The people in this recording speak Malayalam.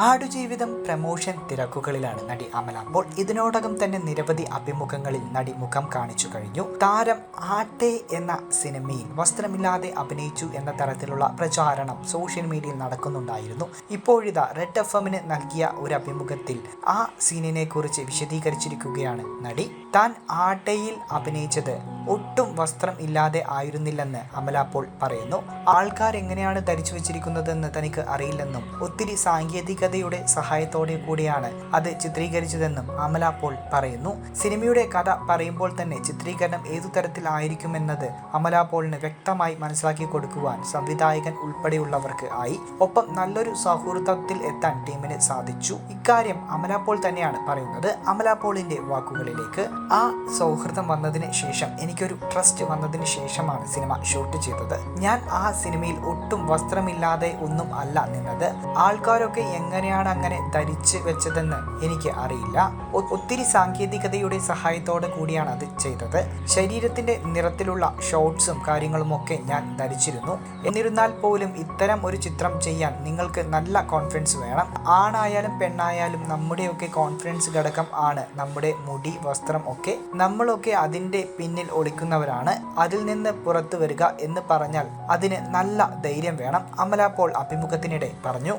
ഒരുവിധം പ്രമോഷൻ തിരക്കുകളിലാണ് നടി അമല. അപ്പോൾ ഇതിനോടകം തന്നെ നിരവധി അഭിമുഖങ്ങളിൽ നടി മുഖം കാണിച്ചു കഴിഞ്ഞു. താരം ആട്ടെ എന്ന സിനിമയിൽ വസ്ത്രമില്ലാതെ അഭിനയിച്ചു എന്ന തരത്തിലുള്ള പ്രചാരണം സോഷ്യൽ മീഡിയയിൽ നടക്കുന്നുണ്ടായിരുന്നു. ഇപ്പോഴിതാ റെഡ് എഫ് എമ്മിന് നൽകിയ ഒരു അഭിമുഖത്തിൽ ആ സീനിനെ കുറിച്ച് വിശദീകരിച്ചിരിക്കുകയാണ് നടി. താൻ ആട്ടയിൽ അഭിനയിച്ചത് ഒട്ടും വസ്ത്രം ഇല്ലാതെ ആയിരുന്നില്ലെന്ന് അമല അപ്പോൾ പറയുന്നു. ആൾക്കാർ എങ്ങനെയാണ് ധരിച്ചു വെച്ചിരിക്കുന്നതെന്ന് തനിക്ക് അറിയില്ലെന്നും ഒത്തിരി സാങ്കേതികതയുടെ സഹായത്തോടെ കൂടിയാണ് അത് ചിത്രീകരിച്ചതെന്നും അമല പോൾ പറയുന്നു. സിനിമയുടെ കഥ പറയുമ്പോൾ തന്നെ ചിത്രീകരണം ഏതു തരത്തിലായിരിക്കുമെന്നത് അമല പോളിന് വ്യക്തമായി മനസ്സിലാക്കി കൊടുക്കുവാൻ സംവിധായകൻ ഉൾപ്പെടെയുള്ളവർക്ക് ആയി. ഒപ്പം നല്ലൊരു സൗഹൃദത്തിൽ എത്താൻ ടീമിന് സാധിച്ചു. ഇക്കാര്യം അമല പോൾ തന്നെയാണ് പറയുന്നത്. അമല പോളിന്റെ വാക്കുകളിലേക്ക് ആ സൗഹൃദം വന്നതിന് ശേഷം എനിക്കൊരു ട്രസ്റ്റ് വന്നതിന് ശേഷമാണ് സിനിമ ഷൂട്ട് ചെയ്തത്. ഞാൻ ആ സിനിമയിൽ ഒട്ടും വസ്ത്രമില്ലാതെ ഒന്നും അല്ല നിന്നത്. ആൾക്കാരൊക്കെ എങ്ങനെയാണ് അങ്ങനെ ധരിച്ച് വെച്ചതെന്ന് എനിക്ക് അറിയില്ല. ഒത്തിരി സാങ്കേതികതയുടെ സഹായത്തോടെ കൂടിയാണ് അത് ചെയ്തത്. ശരീരത്തിന്റെ നിറത്തിലുള്ള കാര്യങ്ങളും ഒക്കെ ഞാൻ ധരിച്ചിരുന്നു. എന്നിരുന്നാൽ പോലും ഇത്തരം ഒരു ചിത്രം ചെയ്യാൻ നിങ്ങൾക്ക് നല്ല കോൺഫിഡൻസ് വേണം. ആണായാലും പെണ്ണായാലും നമ്മുടെയൊക്കെ കോൺഫിഡൻസ് ഘടകം ആണ് നമ്മുടെ മുടി വസ്ത്രം ഒക്കെ. നമ്മളൊക്കെ അതിന്റെ പിന്നിൽ ഒളിക്കുന്നവരാണ്. അതിൽ നിന്ന് പുറത്തു വരിക എന്ന് പറഞ്ഞാൽ അതിന് നല്ല ധൈര്യം വേണം. അമല പോൾ അഭിമുഖത്തിനിടെ പറഞ്ഞു.